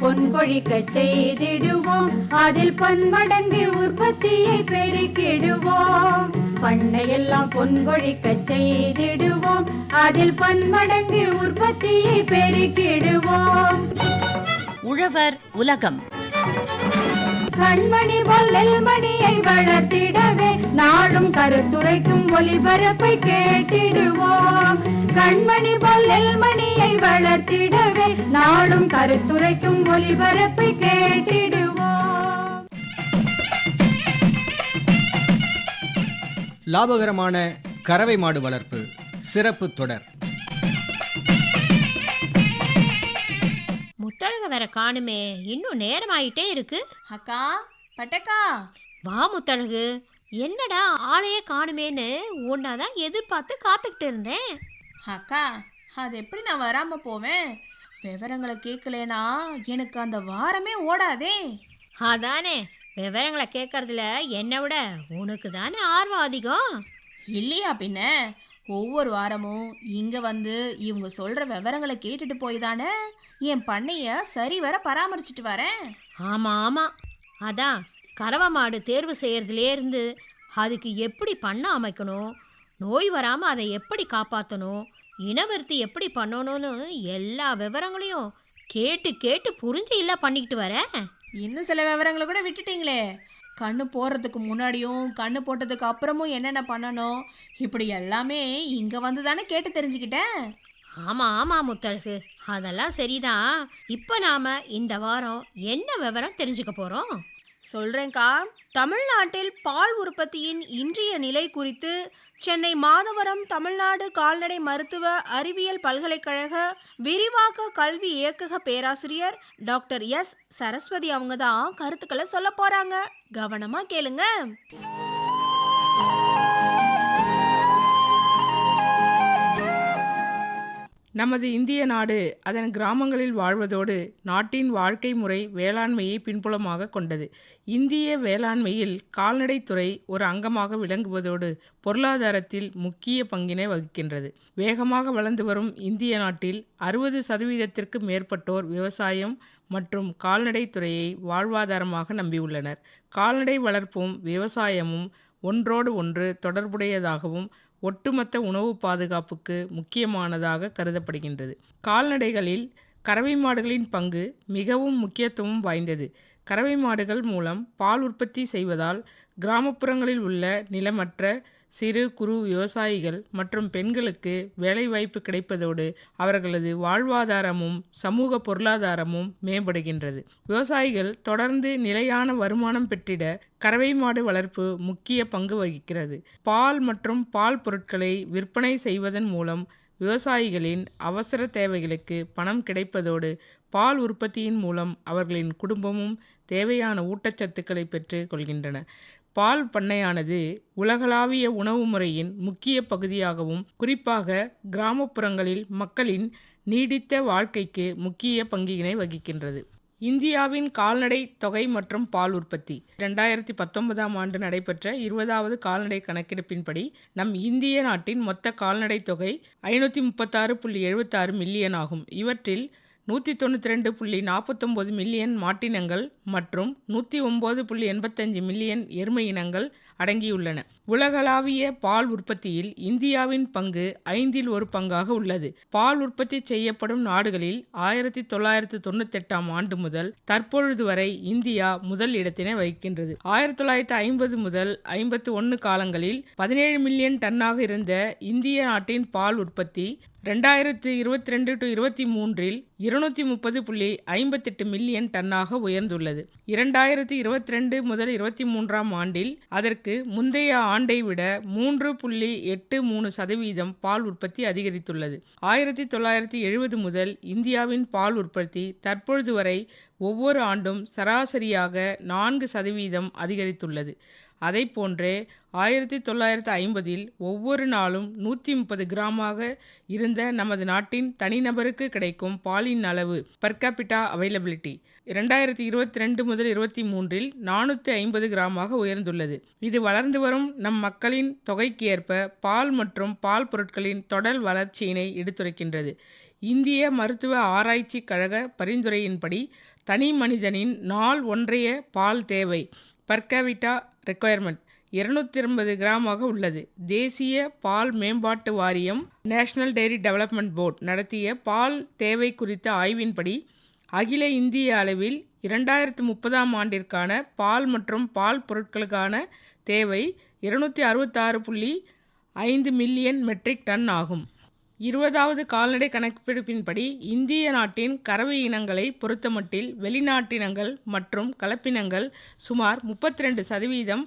பொன் கொழிக்க செய்திடுவோம். அதில் பன்மடங்கு உற்பத்தியை பெருக்கிடுவோம். பண்ணையெல்லாம் பொன் கொழிக்க செய்திடுவோம். அதில் பன்மடங்கு உற்பத்தியை பெருக்கிடுவோம். உழவர் உலகம். கண்மணி பொல்லல் மணியை வளர்த்திடவே நாடும் கருத்துரைக்கும் ஒளிபரப்பை கேட்டிடுவோம். கண்மணி மணியை வளர்த்திடவே நாடும் கருத்துரைக்கும் ஒளிபரப்பை கேட்டிடுவோம். லாபகரமான கறவை மாடு வளர்ப்பு சிறப்பு தொடர். முத்தழக வேற காணுமே இன்னும் நேரமாயிட்டே இருக்கு. அக்கா பட்டக்கா. வா முத்தழகு என்னடா ஆளையே காணுமேன்னு உன்னாதான் எதிர்பார்த்து காத்துக்கிட்டு இருந்தேன். அக்கா அது எப்படி நான் வராம போவேன்? விவரங்களை கேட்கலனா எனக்கு அந்த வாரமே ஓடாதே. அதானே விவரங்களை கேட்கறதுல என்னை விட உனக்கு தானே ஆர்வம் அதிகம்? இல்லையா பின்ன? ஒவ்வொரு வாரமும் இங்க வந்து இவங்க சொல்ற விவரங்களை கேட்டுட்டு போய் தானே என் பண்ணைய சரி வர பராமரிச்சுட்டு வரேன். ஆமா ஆமா. அதான் கறவை மாடு தேர்வு செய்யறதுலே இருந்து அதுக்கு எப்படி பண்ண அமைக்கணும்? நோய் வராமல் அதை எப்படி காப்பாற்றணும் இனவருத்தி எப்படி பண்ணணும்னு எல்லா விவரங்களையும் கேட்டு கேட்டு புரிஞ்சு இல்லை பண்ணிக்கிட்டு வரேன் இன்னும் சில விவரங்களை கூட விட்டுட்டீங்களே. கண்ணு போடுறதுக்கு முன்னாடியும் கண்ணு போட்டதுக்கு அப்புறமும் என்னென்ன பண்ணணும்? இப்படி எல்லாமே இங்க வந்து தானே கேட்டு தெரிஞ்சுக்கிட்டேன். ஆமாம் ஆமாம் முத்தழகு. அதெல்லாம் சரிதான். இப்போ நாம் இந்த வாரம் என்ன விவரம் தெரிஞ்சுக்க போகிறோம் சொல்றேன்க்கா. தமிழ்நாட்டில் பால் உற்பத்தியின் இன்றைய நிலை குறித்து சென்னை மாதவரம் தமிழ்நாடு கால்நடை மருத்துவ அறிவியல் பல்கலைக்கழக விரிவாக்க கல்வி இயக்கக பேராசிரியர் டாக்டர் எஸ் சரஸ்வதி அவங்க தான் கருத்துக்களை சொல்ல போறாங்க. கவனமா கேளுங்க. நமது இந்திய நாடு அதன் கிராமங்களில் வாழ்வதோடு நாட்டின் வாழ்க்கை முறை வேளாண்மையை பின்புலமாக கொண்டது. இந்திய வேளாண்மையில் கால்நடைத்துறை ஒரு அங்கமாக விளங்குவதோடு பொருளாதாரத்தில் முக்கிய பங்கினை வகிக்கின்றது. வேகமாக வளர்ந்து வரும் இந்திய நாட்டில் அறுபது சதவீதத்திற்கு மேற்பட்டோர் விவசாயம் மற்றும் கால்நடைத்துறையை வாழ்வாதாரமாக நம்பியுள்ளனர். கால்நடை வளர்ப்பும் விவசாயமும் ஒன்றோடு ஒன்று தொடர்புடையதாகவும் ஒட்டுமொத்த உணவு பாதுகாப்புக்கு முக்கியமானதாக கருதப்படுகின்றது. கால்நடைகளில் கறவை மாடுகளின் பங்கு மிகவும் முக்கியத்துவம் வாய்ந்தது. கறவை மாடுகள் மூலம் பால் உற்பத்தி செய்வதால் கிராமப்புறங்களில் உள்ள நிலமற்ற சிறு குறு விவசாயிகள் மற்றும் பெண்களுக்கு வேலைவாய்ப்பு கிடைப்பதோடு அவர்களது வாழ்வாதாரமும் சமூக பொருளாதாரமும் மேம்படுகின்றது. விவசாயிகள் தொடர்ந்து நிலையான வருமானம் பெற்றிட கறவை மாடு வளர்ப்பு முக்கிய பங்கு வகிக்கிறது. பால் மற்றும் பால் பொருட்களை விற்பனை செய்வதன் மூலம் விவசாயிகளின் அவசர தேவைகளுக்கு பணம் கிடைப்பதோடு பால் உற்பத்தியின் மூலம் அவர்களின் குடும்பமும் தேவையான ஊட்டச்சத்துக்களை பெற்று கொள்கின்றன. பால் பண்ணையானது உலகளாவிய உணவு முறையின் முக்கிய பகுதியாகவும் குறிப்பாக கிராமப்புறங்களில் மக்களின் நீடித்த வாழ்க்கைக்கு முக்கிய பங்கினை வகிக்கின்றது. இந்தியாவின் கால்நடை தொகை மற்றும் பால் உற்பத்தி. ரெண்டாயிரத்தி பத்தொன்பதாம் ஆண்டு நடைபெற்ற இருபதாவது கால்நடை கணக்கெடுப்பின்படி நம் இந்திய நாட்டின் மொத்த கால்நடை தொகை ஐநூற்றி முப்பத்தாறு புள்ளி எழுபத்தாறு மில்லியன் ஆகும். இவற்றில் நூற்றி தொண்ணூற்றி ரெண்டு புள்ளி நாற்பத்தொம்போது மில்லியன் மாட்டினங்கள் மற்றும் நூற்றி ஒம்பது புள்ளி எண்பத்தஞ்சு மில்லியன் எருமை இனங்கள் அடங்கியுள்ளன. உலகளாவிய பால் உற்பத்தியில் இந்தியாவின் பங்கு ஐந்தில் ஒரு பங்காக உள்ளது. பால் உற்பத்தி செய்யப்படும் நாடுகளில் ஆயிரத்தி தொள்ளாயிரத்தி தொண்ணூத்தெட்டாம் ஆண்டு முதல் தற்பொழுது வரை இந்தியா முதல் இடத்தினை வகிக்கின்றது. ஆயிரத்தி தொள்ளாயிரத்தி ஐம்பது முதல் ஐம்பத்தி ஒன்று காலங்களில் பதினேழு மில்லியன் டன்னாக இருந்த இந்திய நாட்டின் பால் உற்பத்தி ரெண்டாயிரத்து இருபத்தி ரெண்டு டு இருபத்தி மூன்றில் இருநூற்றி முப்பது புள்ளி ஐம்பத்தெட்டு மில்லியன் டன்னாக உயர்ந்துள்ளது. இரண்டாயிரத்தி இருபத்தி ரெண்டு முதல் இருபத்தி மூன்றாம் ஆண்டில் அதற்கு முந்தைய ஆண்டை விட மூன்று புள்ளி எட்டு மூணு சதவீதம் பால் உற்பத்தி அதிகரித்துள்ளது. ஆயிரத்தி தொள்ளாயிரத்தி எழுபது முதல் இந்தியாவின் பால் உற்பத்தி தற்பொழுது வரை ஒவ்வொரு ஆண்டும் சராசரியாக நான்கு சதவீதம் அதிகரித்துள்ளது. அதை போன்றே ஆயிரத்தி தொள்ளாயிரத்து ஐம்பதில் ஒவ்வொரு நாளும் நூற்றி முப்பது கிராமாக இருந்த நமது நாட்டின் தனிநபருக்கு கிடைக்கும் பாலின் அளவு பர்காபிட்டா அவைலபிலிட்டி இரண்டாயிரத்தி இருபத்தி ரெண்டு முதல் இருபத்தி மூன்றில் நானூற்றி ஐம்பது கிராமாக உயர்ந்துள்ளது. இது வளர்ந்து வரும் நம் மக்களின் தொகைக்கு ஏற்ப பால் மற்றும் பால் பொருட்களின் தொடர் வளர்ச்சியினை எடுத்துரைக்கின்றது. இந்திய மருத்துவ ஆராய்ச்சி கழக பரிந்துரையின்படி தனி மனிதனின் நாள் ஒன்றைய பால் தேவை. பர்காவிட்டா ரெக்குயர்மெண்ட் இருநூத்தி ஐம்பது கிராமாக உள்ளது. தேசிய பால் மேம்பாட்டு வாரியம் நேஷனல் டெய்ரி டெவலப்மெண்ட் போர்ட் நடத்திய பால் தேவை குறித்த ஆய்வின்படி அகில இந்திய அளவில் இரண்டாயிரத்து முப்பதாம் ஆண்டிற்கான பால் மற்றும் பால் பொருட்களுக்கான தேவை இருநூற்றி அறுபத்தாறு புள்ளி ஐந்து மில்லியன் மெட்ரிக் டன் ஆகும். இருபதாவது கால்நடை கணக்கெடுப்பின்படி இந்திய நாட்டின் கறவை இனங்களை பொறுத்தமட்டில் வெளிநாட்டினங்கள் மற்றும் கலப்பினங்கள் சுமார் முப்பத்தி ரெண்டு சதவீதம்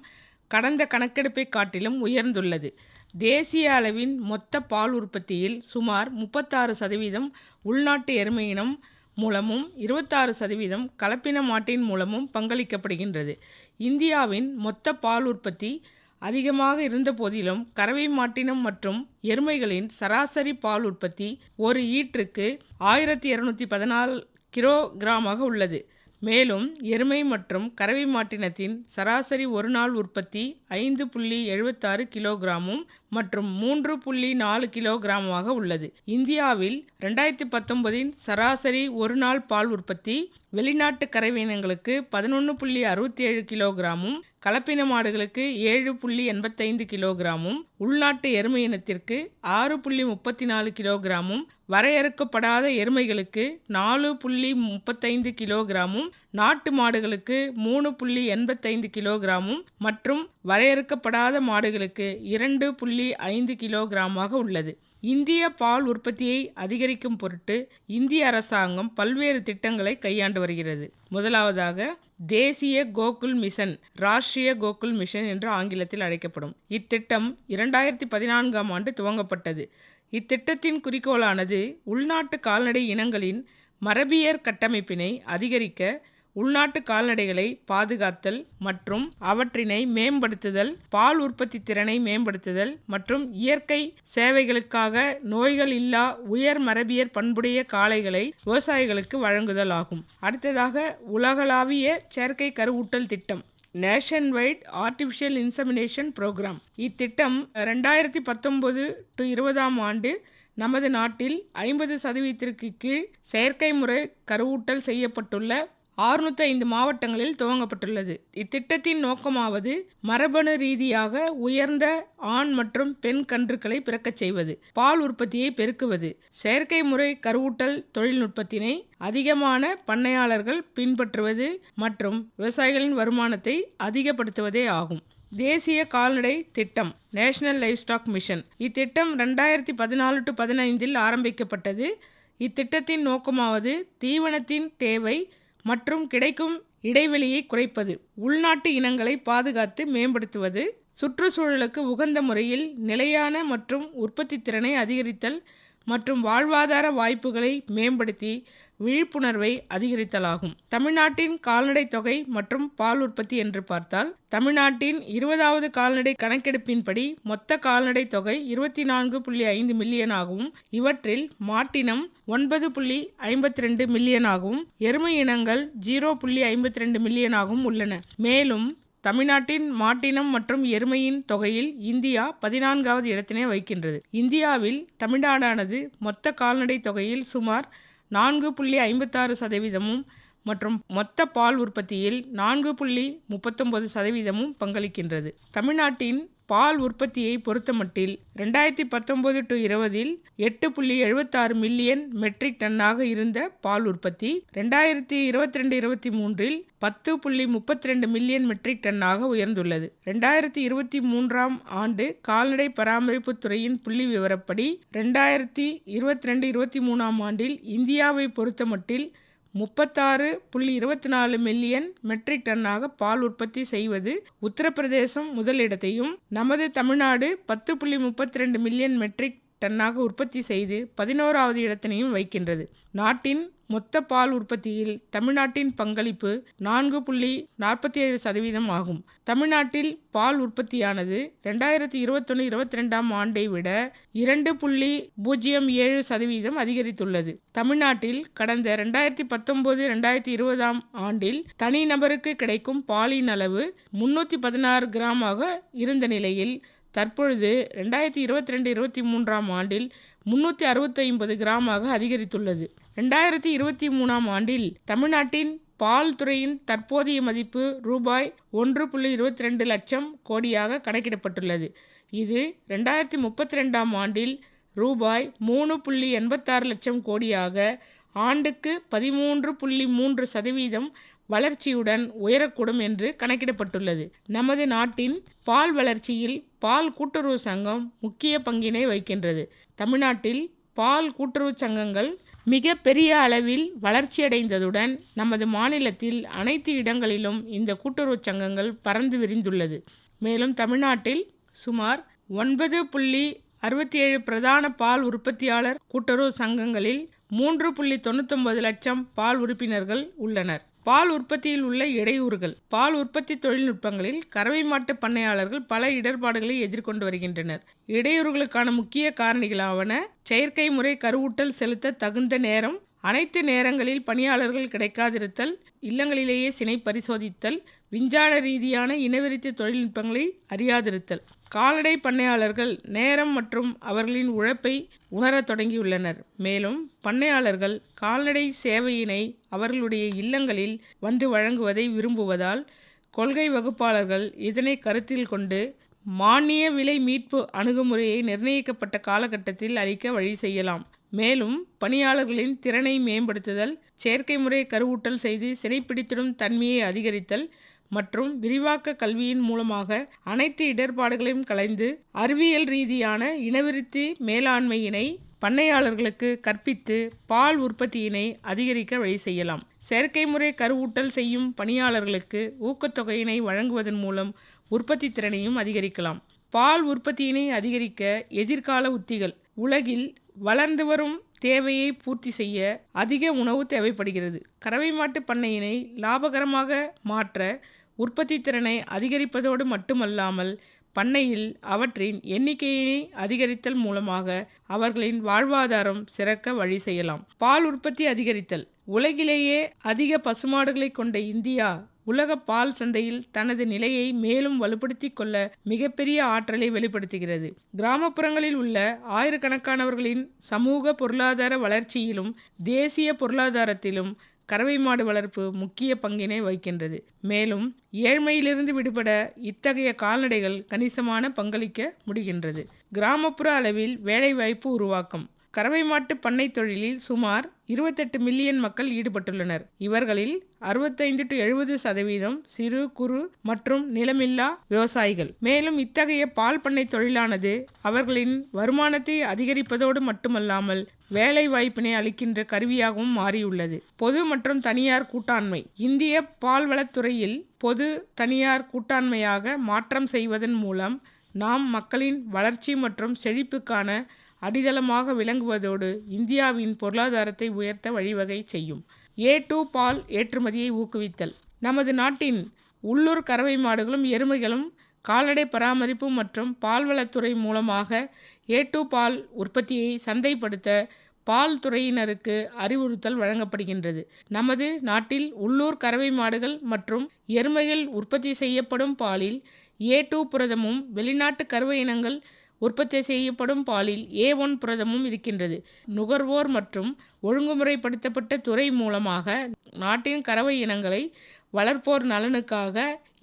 கடந்த கணக்கெடுப்பை காட்டிலும் உயர்ந்துள்ளது. தேசிய அளவின் மொத்த பால் உற்பத்தியில் சுமார் முப்பத்தாறு சதவீதம் உள்நாட்டு எருமை இனம் மூலமும் இருபத்தாறு சதவீதம் கலப்பின மாட்டின் மூலமும் பங்களிக்கப்படுகின்றது. இந்தியாவின் மொத்த பால் உற்பத்தி அதிகமாக இருந்த போதிலும் கறவை மாட்டினம் மற்றும் எருமைகளின் சராசரி பால் உற்பத்தி ஒரு ஈற்றுக்கு ஆயிரத்தி இரநூத்தி பதினாலு கிலோகிராமாக உள்ளது. மேலும் எருமை மற்றும் கறவை மாட்டினத்தின் சராசரி ஒரு நாள் உற்பத்தி ஐந்து புள்ளி எழுபத்தாறு கிலோகிராமும் மற்றும் மூன்று புள்ளி நாலு கிலோகிராமாக உள்ளது. இந்தியாவில் ரெண்டாயிரத்தி பத்தொன்பதின் சராசரி ஒரு நாள் பால் உற்பத்தி வெளிநாட்டு கறவையினங்களுக்கு பதினொன்று புள்ளி அறுபத்தி ஏழு கிலோகிராமும் கலப்பின மாடுகளுக்கு ஏழு புள்ளி எண்பத்தைந்து கிலோகிராமும் உள்நாட்டு எருமை இனத்திற்கு ஆறு புள்ளி முப்பத்தி நாலு கிலோகிராமும் வரையறுக்கப்படாத எருமைகளுக்கு நாலு புள்ளி முப்பத்தைந்து கிலோகிராமும் நாட்டு மாடுகளுக்கு மூணு புள்ளி எண்பத்தைந்து கிலோகிராமும் மற்றும் வரையறுக்கப்படாத மாடுகளுக்கு இரண்டு புள்ளி ஐந்து கிலோகிராமாக உள்ளது. இந்திய பால் உற்பத்தியை அதிகரிக்கும் பொருட்டு இந்திய அரசாங்கம் பல்வேறு திட்டங்களை கையாண்டு வருகிறது. முதலாவதாக தேசிய கோகுல் மிஷன் ராஷ்டிரிய கோகுல் மிஷன் என்று ஆங்கிலத்தில் அழைக்கப்படும். இத்திட்டம் இரண்டாயிரத்தி பதினான்காம் ஆண்டு துவங்கப்பட்டது. இத்திட்டத்தின் குறிக்கோளானது உள்நாட்டு கால்நடை இனங்களின் மரபியற் கட்டமைப்பினை அதிகரிக்க உள்நாட்டு கால்நடைகளை பாதுகாத்தல் மற்றும் அவற்றினை மேம்படுத்துதல் பால் உற்பத்தி திறனை மேம்படுத்துதல் மற்றும் இயற்கை சேவைகளுக்காக நோய்கள் இல்லா உயர் மரபியற் பண்புடைய காளைகளை விவசாயிகளுக்கு வழங்குதல் ஆகும். அடுத்ததாக உலகளாவிய செயற்கை கருவூட்டல் திட்டம் nationwide artificial insemination program. இத்திட்டம் ரெண்டாயிரத்தி பத்தொன்பது டு இருபதாம் ஆண்டு நமது நாட்டில் ஐம்பது சதவீதத்திற்கு கீழ் செயற்கை முறை கருவூட்டல் செய்யப்பட்டுள்ள ஆறுநூற்றி ஐந்து மாவட்டங்களில் துவங்கப்பட்டுள்ளது. இத்திட்டத்தின் நோக்கமாவது மரபணு ரீதியாக உயர்ந்த ஆண் மற்றும் பெண் கன்றுகளை பிறக்கச் செய்வது பால் உற்பத்தியை பெருக்குவது செயற்கை முறை கருவூட்டல் தொழில்நுட்பத்தினை அதிகமான பண்ணையாளர்கள் பின்பற்றுவது மற்றும் விவசாயிகளின் வருமானத்தை அதிகப்படுத்துவதே ஆகும். தேசிய கால்நடை திட்டம் நேஷனல் லைஃப் ஸ்டாக் மிஷன். இத்திட்டம் ரெண்டாயிரத்தி பதினாலு டு பதினைந்தில் ஆரம்பிக்கப்பட்டது. இத்திட்டத்தின் நோக்கமாவது தீவனத்தின் தேவை மற்றும் கிடைக்கும் இடைவெளியை குறைப்பது. உள்நாட்டு இனங்களை பாதுகாத்து மேம்படுத்துவது. சுற்றுச்சூழலுக்கு உகந்த முறையில் நிலையான மற்றும் உற்பத்தி திறனை அதிகரித்தல் மற்றும் வாழ்வாதார வாய்ப்புகளை மேம்படுத்தி விழிப்புணர்வை அதிகரித்தலாகும். தமிழ்நாட்டின் கால்நடை தொகை மற்றும் பால் உற்பத்தி என்று பார்த்தால் தமிழ்நாட்டின் இருபதாவது கால்நடை கணக்கெடுப்பின்படி மொத்த கால்நடை தொகை இருபத்தி நான்கு புள்ளி ஐந்து மில்லியனாகவும் இவற்றில் மாட்டினம் ஒன்பது புள்ளி ஐம்பத்தி ரெண்டு மில்லியனாகவும் எருமை இனங்கள் ஜீரோ புள்ளி ஐம்பத்தி ரெண்டு மில்லியனாகவும் உள்ளன. மேலும் தமிழ்நாட்டின் மாட்டினம் மற்றும் எருமையின் தொகையில் இந்தியா பதினான்காவது இடத்தினை வைக்கின்றது இந்தியாவில் தமிழ்நாடானது மொத்த கால்நடை தொகையில் சுமார் நான்கு புள்ளி ஐம்பத்தாறு சதவீதமும் மற்றும் மொத்த பால் உற்பத்தியில் நான்கு புள்ளி முப்பத்தொன்பது சதவீதமும் பங்களிக்கின்றது. தமிழ்நாட்டின் பால் உற்பத்தியை பொறுத்தமட்டில் ரெண்டாயிரத்தி பத்தொம்போது டு இருபதில் எட்டு புள்ளி எழுபத்தாறு மில்லியன் மெட்ரிக் டன்னாக இருந்த பால் உற்பத்தி ரெண்டாயிரத்தி இருபத்தி ரெண்டு இருபத்தி மூன்றில் பத்து புள்ளி முப்பத்தி ரெண்டு மில்லியன் மெட்ரிக் டன்னாக உயர்ந்துள்ளது. ரெண்டாயிரத்தி இருபத்தி மூன்றாம் ஆண்டு கால்நடை பராமரிப்பு துறையின் புள்ளி விவரப்படி ரெண்டாயிரத்தி இருபத்தி ரெண்டு இருபத்தி மூணாம் ஆண்டில் இந்தியாவை பொறுத்தமட்டில் முப்பத்தாறு புள்ளி இருபத்தி நாலு மில்லியன் மெட்ரிக் டன்னாக பால் உற்பத்தி செய்வது உத்தரப்பிரதேசம் முதலிடத்தையும் நமது தமிழ்நாடு பத்து புள்ளி முப்பத்தி ரெண்டு மில்லியன் மெட்ரிக் டன்னாக உற்பத்தி செய்து பதினோராவது இடத்தினையும் வைக்கின்றது நாட்டின் மொத்த பால் உற்பத்தியில் தமிழ்நாட்டின் பங்களிப்பு நான்கு புள்ளி நாற்பத்தி ஏழு சதவீதம் ஆகும். தமிழ்நாட்டில் பால் உற்பத்தியானது ரெண்டாயிரத்தி இருபத்தொன்று இருபத்தி ரெண்டாம் ஆண்டை விட இரண்டு புள்ளி பூஜ்ஜியம் ஏழு சதவீதம் அதிகரித்துள்ளது. தமிழ்நாட்டில் கடந்த ரெண்டாயிரத்தி பத்தொம்போது ரெண்டாயிரத்தி இருபதாம் ஆண்டில் தனிநபருக்கு கிடைக்கும் பாலின் அளவு முன்னூற்றி பதினாறு கிராமாக இருந்த நிலையில் தற்பொழுது ரெண்டாயிரத்தி இருபத்தி ரெண்டு இருபத்தி மூன்றாம் ஆண்டில் முன்னூற்றி அறுபத்தைம்பது கிராமாக அதிகரித்துள்ளது. ரெண்டாயிரத்தி இருபத்தி மூணாம் ஆண்டில் தமிழ்நாட்டின் பால் துறையின் தற்போதைய மதிப்பு ரூபாய் ஒன்று புள்ளி இருபத்தி ரெண்டு லட்சம் கோடியாக கணக்கிடப்பட்டுள்ளது. இது ரெண்டாயிரத்தி முப்பத்தி ரெண்டாம் ஆண்டில் ரூபாய் மூணு புள்ளி எண்பத்தாறு லட்சம் கோடியாக ஆண்டுக்கு பதிமூன்று புள்ளி மூன்று சதவீதம் வளர்ச்சியுடன் உயரக்கூடும் என்று கணக்கிடப்பட்டுள்ளது. நமது நாட்டின் பால் வளர்ச்சியில் பால் கூட்டுறவு சங்கம் முக்கிய பங்கினை வகிக்கின்றது. தமிழ்நாட்டில் பால் கூட்டுறவு சங்கங்கள் மிக பெரிய அளவில் வளர்ச்சியடைந்ததுடன் நமது மாநிலத்தில் அனைத்து இடங்களிலும் இந்த கூட்டுறவு சங்கங்கள் பறந்து விரிந்துள்ளது. மேலும் தமிழ்நாட்டில் சுமார் ஒன்பது புள்ளி அறுபத்தி ஏழு பிரதான பால் உற்பத்தியாளர் கூட்டுறவு சங்கங்களில் மூன்று புள்ளி தொண்ணூத்தொன்பது லட்சம் பால் உறுப்பினர்கள் உள்ளனர். பால் உற்பத்தியில் உள்ள இடையூறுகள். பால் உற்பத்தி தொழில்நுட்பங்களில் கறவை மாட்டு பண்ணையாளர்கள் பல இடர்பாடுகளை எதிர்கொண்டு வருகின்றனர். இடையூறுகளுக்கான முக்கிய காரணிகளாவன செயற்கை முறை கருவூட்டல் செலுத்த தகுந்த நேரம் அனைத்து நேரங்களில் பணியாளர்கள் கிடைக்காதிருத்தல் இல்லங்களிலேயே சினை பரிசோதித்தல் விஞ்ஞான ரீதியான இனவெறித்து தொழில்நுட்பங்களை அறியாதிருத்தல். கால்நடை பண்ணையாளர்கள் நேரம் மற்றும் அவர்களின் உழைப்பை உணரத் தொடங்கியுள்ளனர். மேலும் பண்ணையாளர்கள் கால்நடை சேவையினை அவர்களுடைய இல்லங்களில் வந்து வழங்குவதை விரும்புவதால் கொள்கை வகுப்பாளர்கள் இதனை கருத்தில் கொண்டு மானிய விலை மீட்பு அணுகுமுறையை நிர்ணயிக்கப்பட்ட காலகட்டத்தில் அளிக்க வழி செய்யலாம். மேலும் பணியாளர்களின் திறனை மேம்படுத்துதல் செயற்கை முறை கருவூட்டல் செய்து சினைப்பிடித்திடும் தன்மையை அதிகரித்தல் மற்றும் விரிவாக்க கல்வியின் மூலமாக அனைத்து இடர்பாடுகளையும் கலைந்து அறிவியல் ரீதியான இனவிருத்தி மேலாண்மையினை பண்ணையாளர்களுக்கு கற்பித்து பால் உற்பத்தியினை அதிகரிக்க வழி செய்யலாம். செயற்கை முறை கருவூட்டல் செய்யும் பணியாளர்களுக்கு ஊக்கத்தொகையினை வழங்குவதன் மூலம் உற்பத்தி திறனையும் அதிகரிக்கலாம். பால் உற்பத்தியினை அதிகரிக்க எதிர்கால உத்திகள். உலகில் வளர்ந்து வரும் தேவையை பூர்த்தி செய்ய அதிக உணவு தேவைப்படுகிறது. கறவை மாட்டு பண்ணையினை லாபகரமாக மாற்ற உற்பத்தி திறனை அதிகரிப்பதோடு மட்டுமல்லாமல் பண்ணையில் அவற்றின் எண்ணிக்கையினை அதிகரித்தல் மூலமாக அவர்களின் வாழ்வாதாரம் சிறக்க வழி செய்யலாம். பால் உற்பத்தி அதிகரித்தல். உலகிலேயே அதிக பசுமாடுகளை கொண்ட இந்தியா உலக பால் சந்தையில் தனது நிலையை மேலும் வலுப்படுத்தி கொள்ள மிகப்பெரிய ஆற்றலை வெளிப்படுத்துகிறது. கிராமப்புறங்களில் உள்ள ஆயிரக்கணக்கானவர்களின் சமூக பொருளாதார வளர்ச்சியிலும் தேசிய பொருளாதாரத்திலும் கறவை மாடு வளர்ப்பு முக்கிய பங்கினை வகிக்கின்றது. மேலும் ஏழ்மையிலிருந்து விடுபட இத்தகைய கால்நடைகள் கணிசமான பங்களிக்க முடிகின்றது. கிராமப்புற அளவில் வேலைவாய்ப்பு உருவாக்கம். கறவை மாட்டு பண்ணை தொழிலில் சுமார் இருபத்தெட்டு மில்லியன் மக்கள் ஈடுபட்டுள்ளனர். இவர்களில் அறுபத்தைந்து டு எழுபது சதவீதம் சிறு குறு மற்றும் நிலமில்லா விவசாயிகள். மேலும் இத்தகைய பால் பண்ணை தொழிலானது அவர்களின் வருமானத்தை அதிகரிப்பதோடு மட்டுமல்லாமல் வேலை வாய்ப்பினை அளிக்கின்ற கருவியாகவும் மாறியுள்ளது. பொது மற்றும் தனியார் கூட்டாண்மை. இந்திய பால்வளத்துறையில் பொது தனியார் கூட்டாண்மையாக மாற்றம் செய்வதன் மூலம் நாம் மக்களின் வளர்ச்சி மற்றும் செழிப்புக்கான அடித்தளமாக விளங்குவதோடு இந்தியாவின் பொருளாதாரத்தை உயர்த்த வழிவகை செய்யும். ஏ டூ பால் ஏற்றுமதியை ஊக்குவித்தல். நமது நாட்டின் உள்ளூர் கறவை மாடுகளும் எருமைகளும் கால்நடை பராமரிப்பு மற்றும் பால்வளத்துறை மூலமாக ஏ டூ பால் உற்பத்தியை சந்தைப்படுத்த பால் துறையினருக்கு அறிவுறுத்தல் வழங்கப்படுகின்றது. நமது நாட்டில் உள்ளூர் கறவை மாடுகள் மற்றும் எருமைகள் உற்பத்தி செய்யப்படும் பாலில் ஏ டூ புரதமும் வெளிநாட்டு கருவை இனங்கள் உற்பத்தி செய்யப்படும் பாலில் ஏ ஒன் புரதமும் இருக்கின்றது. நுகர்வோர் மற்றும் ஒழுங்குமுறைப்படுத்தப்பட்ட துறை மூலமாக நாட்டின் கறவை இனங்களை வளர்ப்போர் நலனுக்காக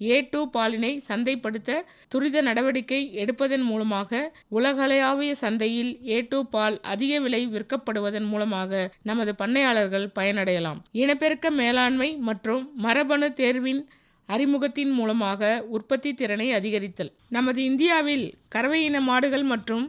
ஏ டூ பாலினை சந்தைப்படுத்த துரித நடவடிக்கை எடுப்பதன் மூலமாக உலகளாவிய சந்தையில் ஏ டூ பால் அதிக விலை விற்கப்படுவதன் மூலமாக நமது பண்ணையாளர்கள் பயனடையலாம். இனப்பெருக்க மேலாண்மை மற்றும் மரபணு தேர்வின் அறிமுகத்தின் மூலமாக உற்பத்தி திறனை அதிகரித்தல். நமது இந்தியாவில் கறவை இன மாடுகள் மற்றும்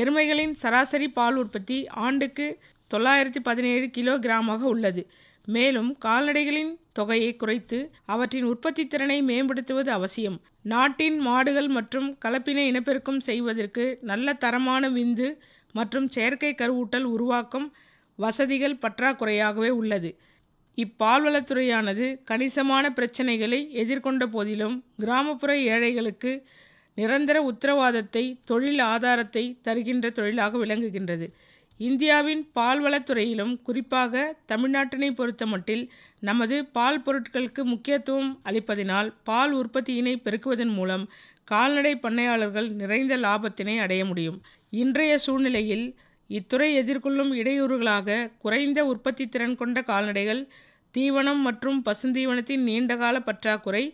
எருமைகளின் சராசரி பால் உற்பத்தி ஆண்டுக்கு தொள்ளாயிரத்தி பதினேழு கிலோகிராமாக உள்ளது. மேலும் கால்நடைகளின் தொகையை குறைத்து அவற்றின் உற்பத்தி திறனை மேம்படுத்துவது அவசியம். நாட்டின் மாடுகள் மற்றும் கலப்பின இனப்பெருக்கம் செய்வதற்கு நல்ல தரமான விந்து மற்றும் செயற்கை கருவூட்டல் உருவாக்கும் வசதிகள் பற்றாக்குறையாகவே உள்ளது. இப்பால்வளத்துறையானது கணிசமான பிரச்சனைகளை எதிர்கொண்ட போதிலும் கிராமப்புற ஏழைகளுக்கு நிரந்தர உத்தரவாதத்தை தொழில் ஆதாரத்தை தருகின்ற தொழிலாக விளங்குகின்றது. இந்தியாவின் பால்வளத்துறையிலும் குறிப்பாக தமிழ்நாட்டினை பொறுத்தமட்டில் நமது பால் பொருட்களுக்கு முக்கியத்துவம் அளிப்பதினால் பால் உற்பத்தியினை பெருக்குவதன் மூலம் கால்நடை பண்ணையாளர்கள் நிறைந்த லாபத்தினை அடைய முடியும். இன்றைய சூழ்நிலையில் இத்துறை எதிர்கொள்ளும் இடையூறுகளாக குறைந்த உற்பத்தி திறன் கொண்ட கால்நடைகள் தீவனம் மற்றும் பசுந்தீவனத்தின் நீண்டகால பற்றாக்குறை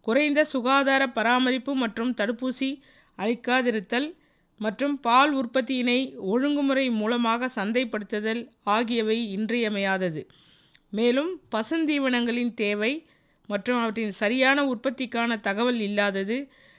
குறைந்த சுகாதார பராமரிப்பு மற்றும் தடுப்பூசி அளிக்காதிருத்தல் மற்றும் பால் உற்பத்தியினை ஒழுங்குமுறை மூலமாக சந்தைப்படுத்துதல் ஆகியவை இன்றியமையாதது. மேலும் பசுந்தீவனங்களின் தேவை மற்றும் அவற்றின் சரியான உற்பத்திக்கான தகவல் இல்லாதது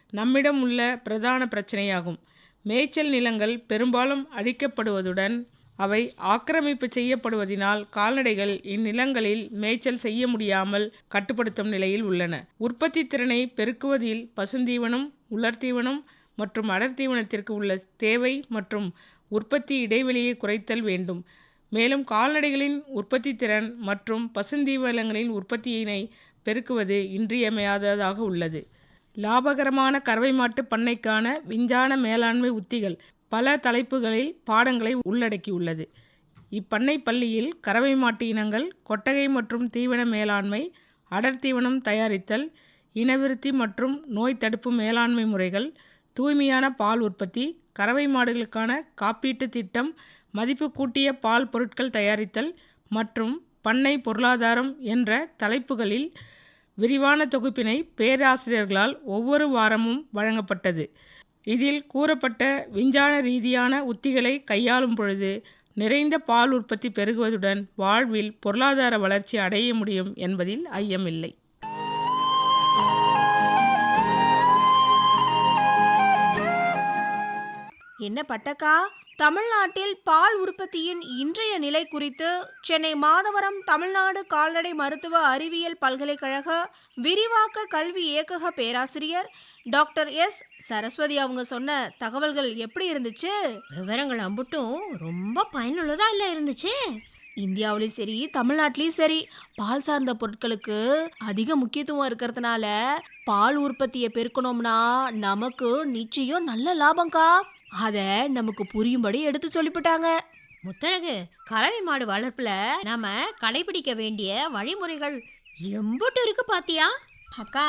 நம்மிடம் உள்ள பிரதான பிரச்சனையாகும். மேய்ச்சல் நிலங்கள் பெரும்பாலும் அழிக்கப்படுவதுடன் அவை ஆக்கிரமிப்பு செய்யப்படுவதினால் கால்நடைகள் இந்நிலங்களில் மேய்ச்சல் செய்ய முடியாமல் கட்டுப்படுத்தும் நிலையில் உள்ளன. உற்பத்தி திறனை பெருக்குவதில் பசுந்தீவனம் உலர்த்தீவனம் மற்றும் அடர்த்தீவனத்திற்கு உள்ள தேவை மற்றும் உற்பத்தி இடைவெளியை குறைத்தல் வேண்டும். மேலும் கால்நடைகளின் உற்பத்தி திறன் மற்றும் பசுந்தீவனங்களின் உற்பத்தியினை பெருக்குவது இன்றியமையாததாக உள்ளது. லாபகரமான கறவை மாட்டு பண்ணைக்கான விஞ்ஞான மேலாண்மை உத்திகள் பல தலைப்புகளில் பாடங்களை உள்ளடக்கியுள்ளது. இப்பண்ணை பள்ளியில் கறவை மாட்டு இனங்கள் கொட்டகை மற்றும் தீவன மேலாண்மை அடர்த்தீவனம் தயாரித்தல் இனவிருத்தி மற்றும் நோய் தடுப்பு மேலாண்மை முறைகள் தூய்மையான பால் உற்பத்தி கறவை மாடுகளுக்கான காப்பீட்டு திட்டம் மதிப்பு கூட்டிய பால் பொருட்கள் தயாரித்தல் மற்றும் பண்ணை பொருளாதாரம் என்ற தலைப்புகளில் விரிவான தொகுப்பினை பேராசிரியர்களால் ஒவ்வொரு வாரமும் வழங்கப்பட்டது. இதில் கூறப்பட்ட விஞ்ஞான ரீதியான உத்திகளை கையாளும் பொழுது நிறைந்த பால் உற்பத்தி பெருகுவதுடன் வாழ்வில் பொருளாதார வளர்ச்சி அடைய முடியும் என்பதில் ஐயமில்லை. என்ன பட்டக்கா? தமிழ்நாட்டில் பால் உற்பத்தியின் இன்றைய நிலை குறித்து சென்னை மாதவரம் தமிழ்நாடு கால்நடை மருத்துவ அறிவியல் பல்கலைக்கழக விரிவாக்க கல்வி இயக்கக பேராசிரியர் டாக்டர் எஸ். சரஸ்வதி அவங்க சொன்ன தகவல்கள் எப்படி இருந்துச்சு? விவரங்கள் அம்புட்டும் ரொம்ப பயனுள்ளதா இல்லை இருந்துச்சு? இந்தியாவிலையும் சரி தமிழ்நாட்டிலையும் சரி பால் சார்ந்த பொருட்களுக்கு அதிக முக்கியத்துவம் இருக்கிறதுனால பால் உற்பத்தியை பெருக்கணும்னா நமக்கு நிச்சயம் நல்ல லாபம்க்கா. அத நமக்கு புரியும்படி எடுத்து சொல்லிவிட்டாங்க முத்தழகு கறவை மாடு வளர்ப்புல நாம கடைபிடிக்க வேண்டிய வழிமுறைகள் எம்புட்டு இருக்கு பாத்தியா? அக்கா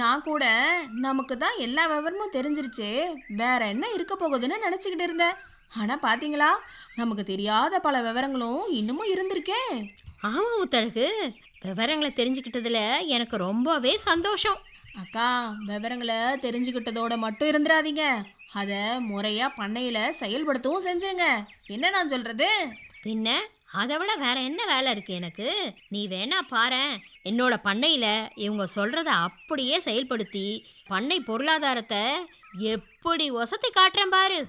நான் கூட நமக்கு தான் எல்லா விவரமும் தெரிஞ்சிருச்சு. வேற என்ன இருக்க போகுதுன்னு நினச்சிக்கிட்டு இருந்தேன். ஆனால் பார்த்தீங்களா நமக்கு தெரியாத பல விவரங்களும் இன்னமும் இருந்திருக்கே. ஆமா முத்தழகு விவரங்களை தெரிஞ்சுக்கிட்டதுல எனக்கு ரொம்பவே சந்தோஷம். அக்கா விவரங்களை தெரிஞ்சுக்கிட்டதோட மட்டும் இருந்துடாதீங்க அதை முறையாக பண்ணையில் செயல்படுத்தவும் செஞ்சுருங்க. என்ன நான் சொல்கிறது பின்ன அதை விட வேற என்ன வேலை இருக்கு எனக்கு? நீ வேணா பாரு. என்னோட பண்ணையில இவங்க சொல்றத அப்படியே செயல்படுத்தி பண்ணை பொருளாதாரத்தை எப்படி ஒசத்தி காட்டுறேன் பாரு.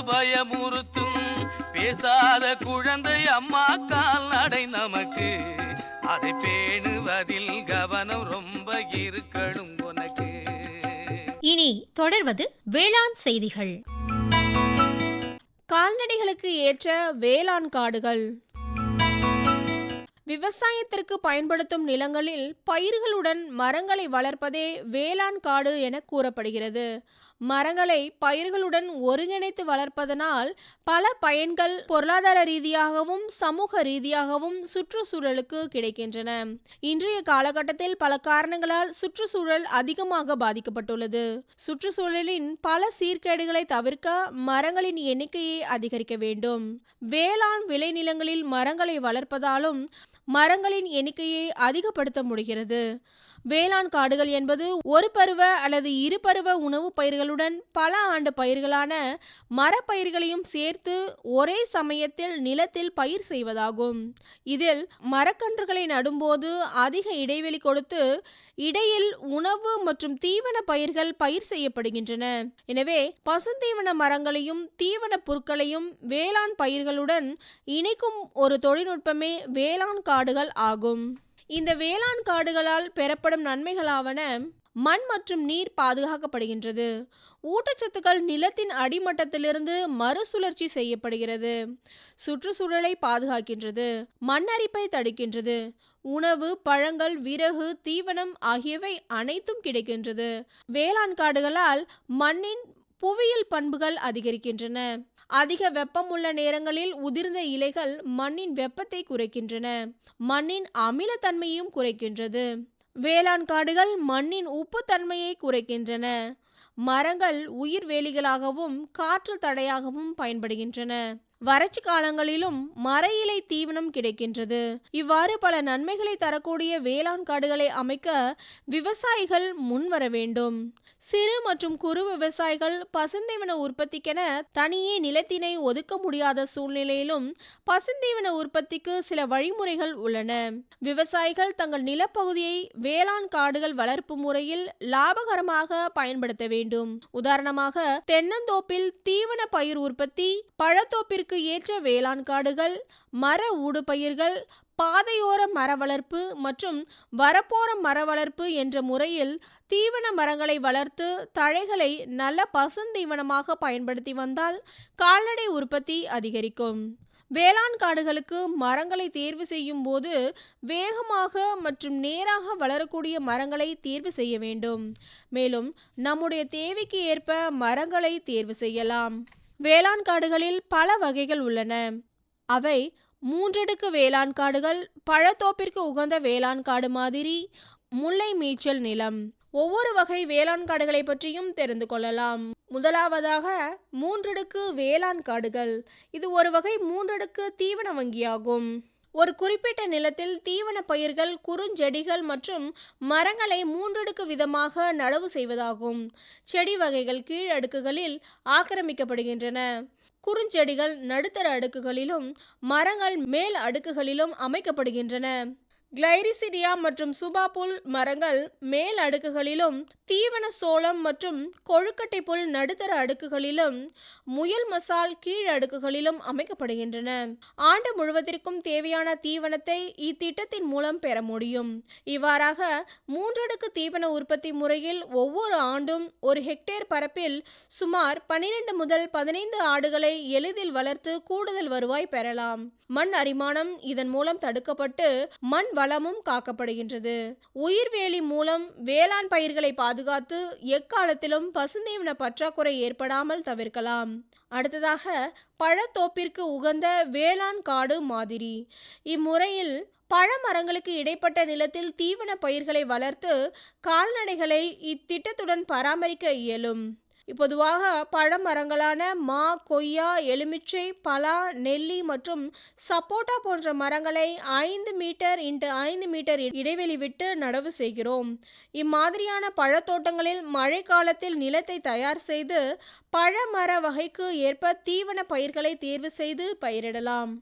பயமுறுத்தும். பேசாத குழந்தை அம்மா கால் நடை நமக்கு. அதை பேணுவதில் கவனம் ரொம்ப இருக்கணும் உனக்கு. இனி தொடர்வது வேளாண் செய்திகள். கால்நடைகளுக்கு ஏற்ற வேளாண் காடுகள். விவசாயத்திற்கு பயன்படுத்தும் நிலங்களில் பயிர்களுடன் மரங்களை வளர்ப்பதே வேளாண் காடு என கூறப்படுகிறது. மரங்களை பயிர்களுடன் ஒருங்கிணைத்து வளர்ப்பதனால் பல பயன்கள் பொருளாதார ரீதியாகவும் சமூக ரீதியாகவும் சுற்றுச்சூழலுக்கு கிடைக்கின்றன. இன்றைய காலகட்டத்தில் பல காரணங்களால் சுற்றுச்சூழல் அதிகமாக பாதிக்கப்பட்டுள்ளது. சுற்றுச்சூழலின் பல சீர்கேடுகளை தவிர்க்க மரங்களின் எண்ணிக்கையை அதிகரிக்க வேண்டும். வேளாண் விளைநிலங்களில் மரங்களை வளர்ப்பதாலும் மரங்களின் எண்ணிக்கையை அதிகப்படுத்த முடிகிறது. வேளாண் காடுகள் என்பது ஒரு பருவ அல்லது இரு பருவ உணவுப் பயிர்களுடன் பல ஆண்டு பயிர்களான மரப்பயிர்களையும் சேர்த்து ஒரே சமயத்தில் நிலத்தில் பயிர் செய்வதாகும். இதில் மரக்கன்றுகளை நடும்போது அதிக இடைவெளி கொடுத்து இடையில் உணவு மற்றும் தீவன பயிர்கள் பயிர் செய்யப்படுகின்றன. எனவே பசுந்தீவன மரங்களையும் தீவன புற்களையும் வேளாண் பயிர்களுடன் இணைக்கும் ஒரு தொழில்நுட்பமே வேளாண் காடுகள் ஆகும். இந்த வேளாண் காடுகளால் பெறப்படும் நன்மைகளாவன மண் மற்றும் நீர் பாதுகாக்கப்படுகின்றது. ஊட்டச்சத்துக்கள் நிலத்தின் அடிமட்டத்திலிருந்து மறுசுழற்சி செய்யப்படுகிறது. சுற்றுச்சூழலை பாதுகாக்கின்றது. மண்ணரிப்பை தடுக்கின்றது. உணவு பழங்கள் விறகு தீவனம் ஆகியவை அனைத்தும் கிடைக்கின்றது. வேளாண் காடுகளால் மண்ணின் புவியியல் பண்புகள் அதிகரிக்கின்றன. அதிக வெப்பம் உள்ள நேரங்களில் உதிர்ந்த இலைகள் மண்ணின் வெப்பத்தை குறைக்கின்றன. மண்ணின் அமிலத்தன்மையும் குறைக்கின்றது. வேளாண் காடுகள் மண்ணின் உப்புத்தன்மையை குறைக்கின்றன. மரங்கள் உயிர் வேலிகளாகவும் காற்று தடையாகவும் பயன்படுகின்றன. வறட்சி காலங்களிலும் மர இலை தீவனம் கிடைக்கின்றது. இவ்வாறு பல நன்மைகளை தரக்கூடிய வேளாண் காடுகளை அமைக்க விவசாயிகள் முன்வர வேண்டும். சிறு மற்றும் குறு விவசாயிகள் பசுந்தீவன உற்பத்திக்கென தனியே நிலத்தினை ஒதுக்க முடியாத சூழ்நிலையிலும் பசுந்தீவன உற்பத்திக்கு சில வழிமுறைகள் உள்ளன. விவசாயிகள் தங்கள் நிலப்பகுதியை வேளாண் காடுகள் வளர்ப்பு முறையில் லாபகரமாக பயன்படுத்த வேண்டும். உதாரணமாக தென்னந்தோப்பில் தீவன பயிர் உற்பத்தி பழத்தோப்பிற்கு ஏற்ற வேளாண் காடுகள் மர ஊடுபயிர்கள் பாதையோர மர வளர்ப்பு மற்றும் வரப்போர மர வளர்ப்பு என்ற முறையில் தீவன மரங்களை வளர்த்து தழைகளை நல்ல பசுந்தீவனமாக பயன்படுத்தி வந்தால் கால்நடை உற்பத்தி அதிகரிக்கும். வேளாண் காடுகளுக்கு மரங்களை தேர்வு செய்யும் போது வேகமாக மற்றும் நேராக வளரக்கூடிய மரங்களை தேர்வு செய்ய வேண்டும். மேலும் நம்முடைய தேவைக்கு ஏற்ப மரங்களை தேர்வு செய்யலாம். வேளாண் காடுகளில் பல வகைகள் உள்ளன. அவை மூன்றடுக்கு வேளாண் காடுகள் பழத்தோப்பிற்கு உகந்த வேளாண் காடு மாதிரி முல்லை மீச்சல் நிலம். ஒவ்வொரு வகை வேளாண் காடுகளை பற்றியும் தெரிந்து கொள்ளலாம். முதலாவதாக மூன்றடுக்கு வேளாண் காடுகள். இது ஒரு வகை மூன்றடுக்கு தீவன வங்கியாகும். ஒரு குறிப்பிட்ட நிலத்தில் தீவன பயிர்கள் குறுஞ்செடிகள் மற்றும் மரங்களை மூன்றடுக்கு விதமாக நடவு செய்வதாகும். செடி வகைகள் கீழ் அடுக்குகளில் ஆக்கிரமிக்கப்படுகின்றன. குறுஞ்செடிகள் நடுத்தர அடுக்குகளிலும் மரங்கள் மேல் அடுக்குகளிலும் அமைக்கப்படுகின்றன. கிளைரிசிடியா மற்றும் சுபாபுல் மரங்கள் மேல் அடுக்குகளிலும் தீவன சோளம் மற்றும் கொழுக்கட்டை புல் நடுத்தர அடுக்குகளிலும் முயல் மசால் கீழ் அடுக்குகளிலும் அமைக்கப்படுகின்றன. ஆண்டு முழுவதற்கும் தேவையான தீவனத்தை இத்திட்டத்தின் மூலம் பெற முடியும். இவ்வாறாக மூன்றடுக்கு தீவன உற்பத்தி முறையில் ஒவ்வொரு ஆண்டும் ஒரு ஹெக்டேர் பரப்பில் சுமார் பனிரெண்டு முதல் பதினைந்து ஆடுகளை எளிதில் வளர்த்து கூடுதல் வருவாய் பெறலாம். மண் அரிமானம் இதன் மூலம் தடுக்கப்பட்டு மண் வளமும் காக்கப்படுகின்றது. உயிர்வேலி மூலம் வேளாண் பயிர்களை பாதுகாத்து எக்காலத்திலும் பசுந்தீவன பற்றாக்குறை ஏற்படாமல் தவிர்க்கலாம். அடுத்ததாக பழத்தோப்பிற்கு உகந்த வேளாண் காடு மாதிரி. இம்முறையில் பழமரங்களுக்கு இடைப்பட்ட நிலத்தில் தீவன பயிர்களை வளர்த்து கால்நடைகளை இத்திட்டத்துடன் பராமரிக்க இயலும். பொதுவாக பழமரங்களான மா கொய்யா எலுமிச்சை பலா நெல்லி மற்றும் சப்போட்டா போன்ற மரங்களை ஐந்து மீட்டர் இன்ட்டு ஐந்து மீட்டர் இடைவெளி விட்டு நடவு செய்கிறோம். இம்மாதிரியான பழத்தோட்டங்களில் மழைக்காலத்தில் நிலத்தை தயார் செய்து பழமர வகைக்கு ஏற்ப தீவன பயிர்களை தேர்வு செய்து பயிரிடலாம்.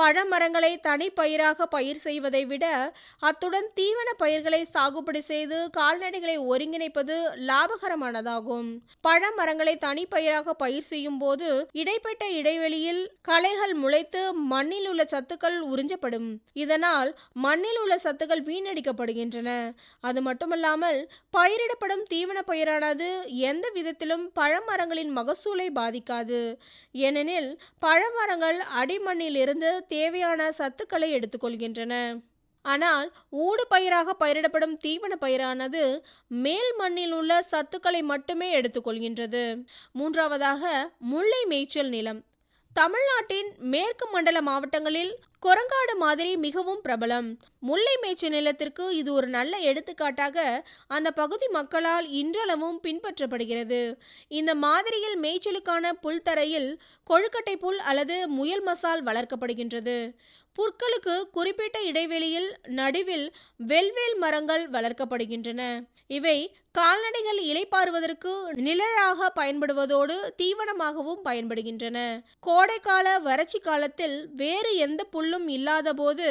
பழமரங்களை தனிப்பயிராக பயிர் செய்வதை விட அத்துடன் தீவன பயிர்களை சாகுபடி செய்து கால்நடைகளை ஒருங்கிணைப்பது லாபகரமானதாகும். பழமரங்களை தனிப்பயிராக பயிர் செய்யும் போது இடைப்பட்ட இடைவெளியில் களைகள் முளைத்து மண்ணில் உள்ள சத்துக்கள் உறிஞ்சப்படும். இதனால் மண்ணில் உள்ள சத்துக்கள் வீணடிக்கப்படுகின்றன. அது மட்டுமல்லாமல் பயிரிடப்படும் தீவன பயிரானது எந்த விதத்திலும் பழமரங்களின் மகசூலை பாதிக்காது. ஏனெனில் பழமரங்கள் அடிமண்ணிலிருந்து தேவையான சத்துக்களை எடுத்துக்கொள்கின்றன. ஆனால் ஊடு பயிராக பயிரிடப்படும் தீவன பயிரானது மேல் மண்ணில் உள்ள சத்துக்களை மட்டுமே எடுத்துக்கொள்கின்றது. மூன்றாவதாக முல்லை மேய்ச்சல் நிலம். தமிழ்நாட்டின் மேற்கு மண்டல மாவட்டங்களில் குரங்காடு மாதிரி மிகவும் பிரபலம். முல்லை மேய்ச்சல் நிலத்திற்கு இது ஒரு நல்ல எடுத்துக்காட்டாக அந்த பகுதி மக்களால் இன்றளவும் பின்பற்றப்படுகிறது. இந்த மாதிரியில் மேய்ச்சலுக்கான புல்தரையில் கொழுக்கட்டை புல் அல்லது முயல் மசால் வளர்க்கப்படுகின்றது. புற்களுக்கு குறிப்பிட்ட இடைவெளியில் நடுவில் வெல்வேல் மரங்கள் வளர்க்கப்படுகின்றன. இவை கால்நடைகள் இலைப்பாறுவதற்கு நிழலாக பயன்படுவதோடு தீவனமாகவும் பயன்படுகின்றன. கோடைக்கால வறட்சி காலத்தில் வேறு எந்த புல்லும் இல்லாதபோது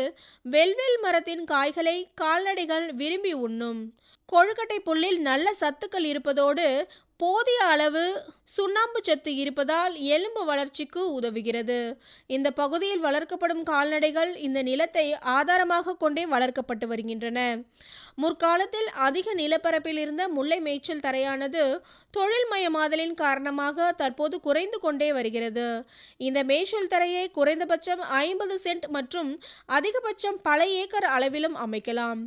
வெல்வெல் மரத்தின் காய்களை கால்நடைகள் விரும்பி உண்ணும். கொழுக்கட்டை புல்லில் நல்ல சத்துக்கள் இருப்பதோடு போதிய அளவு சுண்ணாம்பு சத்து இருப்பதால் எலும்பு வளர்ச்சிக்கு உதவுகிறது. இந்த பகுதியில் வளர்க்கப்படும் கால்நடைகள் இந்த நிலத்தை ஆதாரமாக கொண்டே வளர்க்கப்பட்டு வருகின்றன. முற்காலத்தில் அதிக நிலப்பரப்பில் இருந்த முல்லை மேய்ச்சல் தரையானது தொழில்மயமாதலின் காரணமாக தற்போது குறைந்து கொண்டே வருகிறது. இந்த மேய்ச்சல் தரையை குறைந்தபட்சம் ஐம்பது சென்ட் மற்றும் அதிகபட்சம் பல ஏக்கர் அளவிலும் அமைக்கலாம்.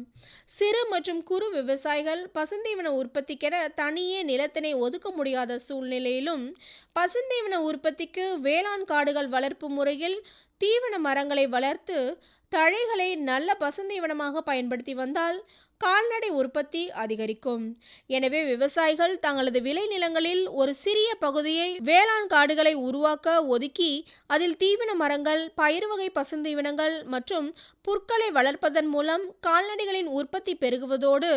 சிறு மற்றும் குறு விவசாயிகள் பசுந்தீவன உற்பத்திக்கென தனியே நிலத்தினை ஒதுக்க முடியாத சூழ்நிலையிலும் பசுந்தீவன உற்பத்திக்கு வேளாண் காடுகள் வளர்ப்பு முறையில் தீவன மரங்களை வளர்த்து தழைகளை நல்ல பசுந்தீவனமாக பயன்படுத்தி வந்தால் கால்நடை உற்பத்தி அதிகரிக்கும். எனவே விவசாயிகள் தங்களது விளைநிலங்களில் ஒரு சிறிய பகுதியை வேளாண் காடுகளை உருவாக்க ஒதுக்கி அதில் தீவன மரங்கள் பயிர் வகை பசுந்தீவனங்கள் மற்றும் புற்களை வளர்ப்பதன் மூலம் கால்நடைகளின் உற்பத்தி பெருகுவதோடு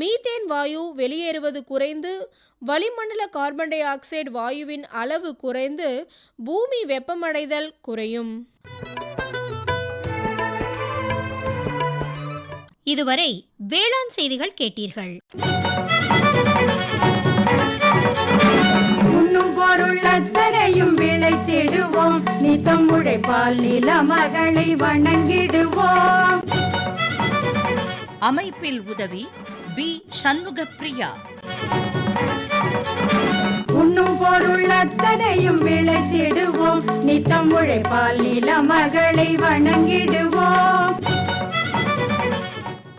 மீத்தேன் வாயு வெளியேறுவது குறைந்து வளிமண்டல கார்பன் டை ஆக்சைடு வாயுவின் அளவு குறைந்து பூமி வெப்பமடைதல் குறையும். இதுவரை வேளாண் செய்திகள் கேட்டீர்கள். அத்தனையும் விளைத்திடுவோம் நித்தம் உழைப்பால் நில மகளை வணங்கிடுவோம். அமைப்பில் உதவி பி. சண்முகப்பிரியா. உண்ணும் பொருள் அத்தனையும் விளைத்திடுவோம் நித்தம் உழைப்பால் நில மகளை வணங்கிடுவோம்.